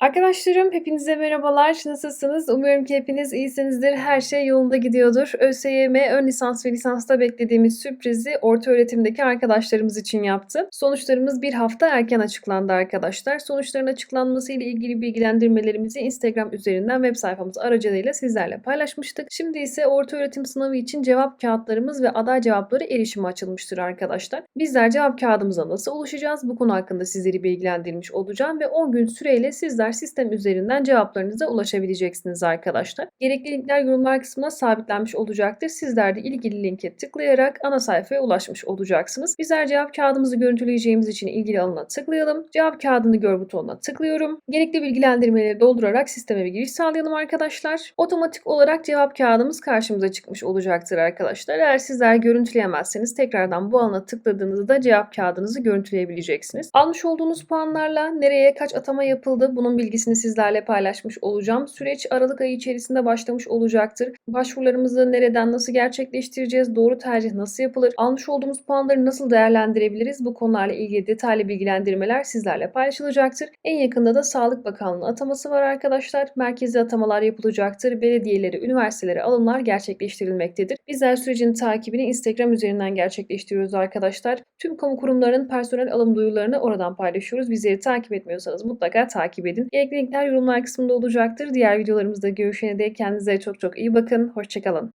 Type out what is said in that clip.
Arkadaşlarım hepinize merhabalar. Nasılsınız? Umuyorum ki hepiniz iyisinizdir. Her şey yolunda gidiyordur. ÖSYM ön lisans ve lisansta beklediğimiz sürprizi orta öğretimdeki arkadaşlarımız için yaptı. Sonuçlarımız bir hafta erken açıklandı arkadaşlar. Sonuçların açıklanması ile ilgili bilgilendirmelerimizi Instagram üzerinden web sayfamız aracılığıyla sizlerle paylaşmıştık. Şimdi ise orta öğretim sınavı için cevap kağıtlarımız ve aday cevapları erişime açılmıştır arkadaşlar. Bizler cevap kağıdımıza nasıl ulaşacağız? Bu konu hakkında sizleri bilgilendirmiş olacağım ve 10 gün süreyle sizler sistem üzerinden cevaplarınıza ulaşabileceksiniz arkadaşlar. Gerekli linkler yorumlar kısmına sabitlenmiş olacaktır. Sizler de ilgili linke tıklayarak ana sayfaya ulaşmış olacaksınız. Bizler cevap kağıdımızı görüntüleyeceğimiz için ilgili alana tıklayalım. Cevap kağıdını gör butonuna tıklıyorum. Gerekli bilgilendirmeleri doldurarak sisteme bir giriş sağlayalım arkadaşlar. Otomatik olarak cevap kağıdımız karşımıza çıkmış olacaktır arkadaşlar. Eğer sizler görüntüleyemezseniz tekrardan bu alana tıkladığınızda cevap kağıdınızı görüntüleyebileceksiniz. Almış olduğunuz puanlarla nereye kaç atama yapıldı bilgisini sizlerle paylaşmış olacağım. Süreç Aralık ayı içerisinde başlamış olacaktır. Başvurularımızı nereden nasıl gerçekleştireceğiz? Doğru tercih nasıl yapılır? Almış olduğumuz puanları nasıl değerlendirebiliriz? Bu konularla ilgili detaylı bilgilendirmeler sizlerle paylaşılacaktır. En yakında da Sağlık Bakanlığı ataması var arkadaşlar. Merkezi atamalar yapılacaktır. Belediyelere, üniversitelere alımlar gerçekleştirilmektedir. Bizler sürecin takibini Instagram üzerinden gerçekleştiriyoruz arkadaşlar. Tüm kamu kurumlarının personel alım duyurularını oradan paylaşıyoruz. Bizleri takip etmiyorsanız mutlaka takip edin. Gerekli linkler yorumlar kısmında olacaktır. Diğer videolarımızda görüşene dek kendinize çok çok iyi bakın. Hoşçakalın.